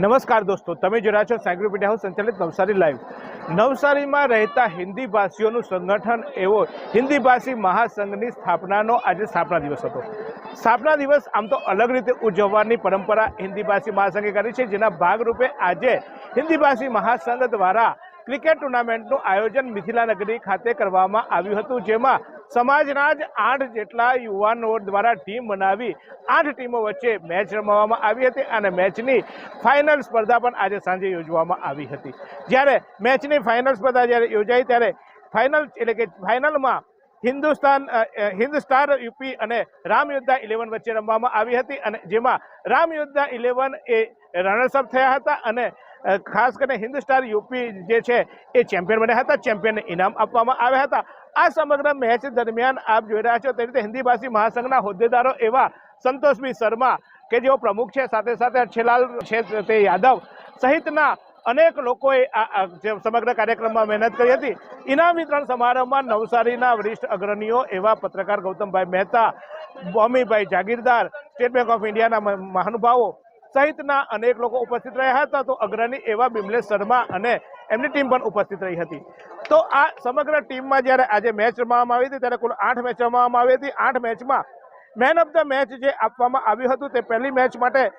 નમસ્કાર દોસ્તો, તમે જોઈ છો સાયક્લોપીડિયા હાઉસ સંચાલિત નવસારી લાઈવ. નવસારીમાં રહેતા હિન્દી ભાષીઓનું સંગઠન એવો હિન્દી ભાષી મહાસંઘની સ્થાપનાનો આજે સ્થાપના દિવસ હતો. સ્થાપના દિવસ આમ તો અલગ રીતે ઉજવવાની પરંપરા હિન્દી ભાષી મહાસંઘે કરી છે, જેના ભાગરૂપે આજે હિન્દી ભાષી મહાસંઘ દ્વારા ક્રિકેટ ટુર્નામેન્ટનું આયોજન મિથિલાનગરી ખાતે કરવામાં આવ્યું હતું જેમાં સમાજના જ આઠ જેટલા યુવાનો દ્વારા ટીમ બનાવી આઠ ટીમો વચ્ચે મેચ રમવામાં આવી હતી અને મેચની ફાઇનલ સ્પર્ધા પણ આજે સાંજે યોજવામાં આવી હતી. જ્યારે મેચની ફાઇનલ સ્પર્ધા જ્યારે યોજાઈ ત્યારે ફાઇનલ એટલે કે ફાઇનલમાં હિન્દુસ્તાન અ, અ, હિન્દ સ્ટાર યુપી અને રામ યોદ્ધા ઇલેવન વચ્ચે રમવામાં આવી હતી અને જેમાં રામ યોદ્ધા ઇલેવન એ રનર્સઅપ થયા હતા અને ખાસ કરીને હિન્દ સ્ટાર યુપી જે છે, એ ચેમ્પિયન બન્યા હતા. ચેમ્પિયનને ઇનામ આપવામાં આવ્યા હતા. આ સમગ્ર મેચ દરમિયાન આપ જોઈ રહ્યા છો, તે રીતે હિન્દી ભાષી મહાસંઘના હોદ્દેદારો એવા સંતોષભાઈ શર્મા કે જેઓ પ્રમુખ છે, સાથે સાથે છેલાલ છે, તે યાદવ સહિતના અનેક લોકોએ આ સમગ્ર કાર્યક્રમમાં મહેનત કરી હતી. ઇનામ વિતરણ સમારંભમાં નવસારીના વરિષ્ઠ અગ્રણીઓ એવા પત્રકાર Gautambhai Mehta, Bomibhai Jagirdar, State Bank of ઇન્ડિયાના મહાનુભાવો સહિતના અનેક લોકો ઉપસ્થિત રહ્યા હતા. તો અગ્રણી એવા બિમલેશ શર્મા અને એમની ટીમ પણ ઉપસ્થિત રહી હતી. તો આ સમગ્ર ટીમમાં જ્યારે આજે મેચ રમવામાં આવી હતી, ત્યારે કુલ આઠ મેચ રમવામાં આવી હતી. આઠ મેચમાં મેન ઓફ ધ મેચ જે આપવામાં આવ્યું હતું, તે પહેલી મેચ માટે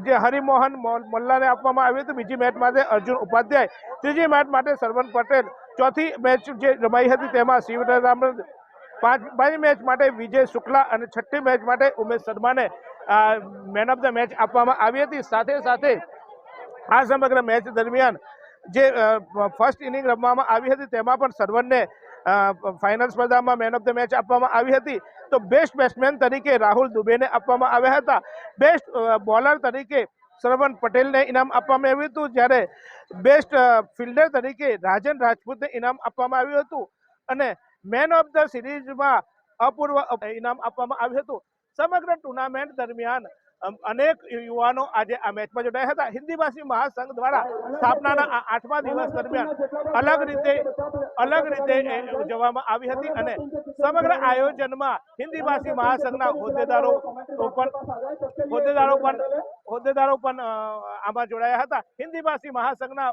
જે હરિમોહન મોલ- મોલ્લાને આપવામાં આવ્યું હતું. બીજી મેચ માટે અર્જુન ઉપાધ્યાય. ત્રીજી મેચ માટે સરવન પટેલ. ચોથી મેચ જે રમાઈ હતી, તેમાં શિવરામ પાંચમી મેચ માટે વિજય શુક્લા અને છઠ્ઠી મેચ માટે ઉમેશ શર્માને મેન ઓફ ધ મેચ આપવામાં આવી હતી. સાથે સાથે આ સમગ્ર મેચ દરમિયાન જે ફર્સ્ટ ઇનિંગ રમવામાં આવી હતી, તેમાં પણ સર્વનને ફાઇનલ સ્પર્ધામાં મેન ઓફ ધ મેચ આપવામાં આવી હતી. તો બેસ્ટ બેટ્સમેન તરીકે રાહુલ દુબેને આપવામાં આવ્યા હતા. બેસ્ટ બોલર તરીકે શ્રવણ પટેલને ઇનામ આપવામાં આવ્યું હતું. જ્યારે બેસ્ટ ફિલ્ડર તરીકે રાજન રાજપૂતને ઇનામ આપવામાં આવ્યું હતું. અને મેન ઓફ ધ સિરીઝમાં અપૂર્વ ઇનામ આપવામાં આવ્યું હતું. સમગ્ર ટુર્નામેન્ટ દરમિયાન અનેક યુવાનો આજે આ મેચમાં જોડાયા હતા. હિન્દી ભાષી મહાસંઘ દ્વારા સ્થાપનાના આઠમા દિવસ દરમિયાન અલગ રીતે અલગ રીતે ઉજવવામાં આવી હતી અને સમગ્ર આયોજનમાં હિન્દી ભાષી મહાસંઘના હોદ્દેદારો પણ હોદ્દેદારો પણ હોદ્દેદારો પણ આમાં જોડાયા હતા. હિન્દી ભાષી મહાસંઘના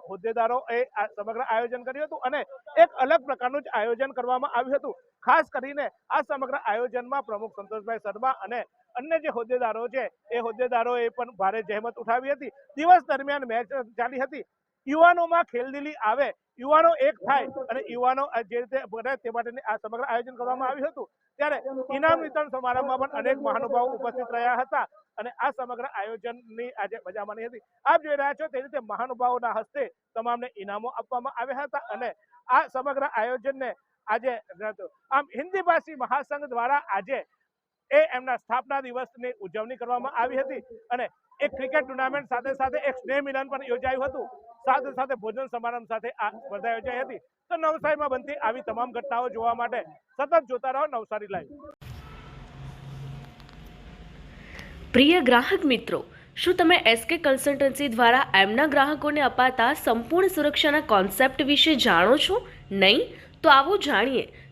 એ સમગ્ર આયોજન કર્યું હતું અને એક અલગ પ્રકારનું જ આયોજન કરવામાં આવ્યું હતું. ખાસ કરીને આ સમગ્ર આયોજનમાં પ્રમુખ સંતોષભાઈ શર્મા અને અન્ય જે હોદ્દેદારો છે, એ હોદ્દેદારોએ પણ ભારે જહેમત ઉઠાવી હતી. દિવસ દરમિયાન મેચ ચાલી હતી. યુવાનોમાં ખેલદિલી આવે, યુવાનો એક થાય અને યુવાનો જે રીતે બને તે માટેની આ સમગ્ર આયોજન કરવામાં આવ્યું હતું. ત્યારે ઇનામ વિતરણ સમારંભમાં પણ અનેક મહાનુભાવો ઉપસ્થિત રહ્યા હતા અને આ સમગ્ર આયોજનની આજે મજા માણી હતી. આપ જોઈ રહ્યા છો તે રીતે મહાનુભાવોના હસ્તે તમામને ઇનામો આપવામાં આવ્યા હતા અને આ સમગ્ર આયોજનને આજે આમ હિન્દી ભાષી મહાસંઘ દ્વારા આજે એ એમના સ્થાપના દિવસની ઉજવણી કરવામાં આવી હતી અને એક ક્રિકેટ ટુર્નામેન્ટ સાથે સાથે એક સ્નેહ મિલન પણ યોજાયું હતું. સાથે સાથે ભોજન સમારંભ સાથે આ સ્પર્ધા યોજાઈ હતી. તો નવસારીમાં બનતી આવી તમામ ઘટનાઓ જોવા માટે સતત જોતા રહો નવસારી લાઈવ. પ્રિય ગ્રાહક મિત્રો, શું તમે એસકે કન્સલ્ટન્સી દ્વારા એમના ગ્રાહકોને અપાતા સંપૂર્ણ સુરક્ષાના કોન્સેપ્ટ વિશે જાણો છો? નહીં? તો આવો જાણીએ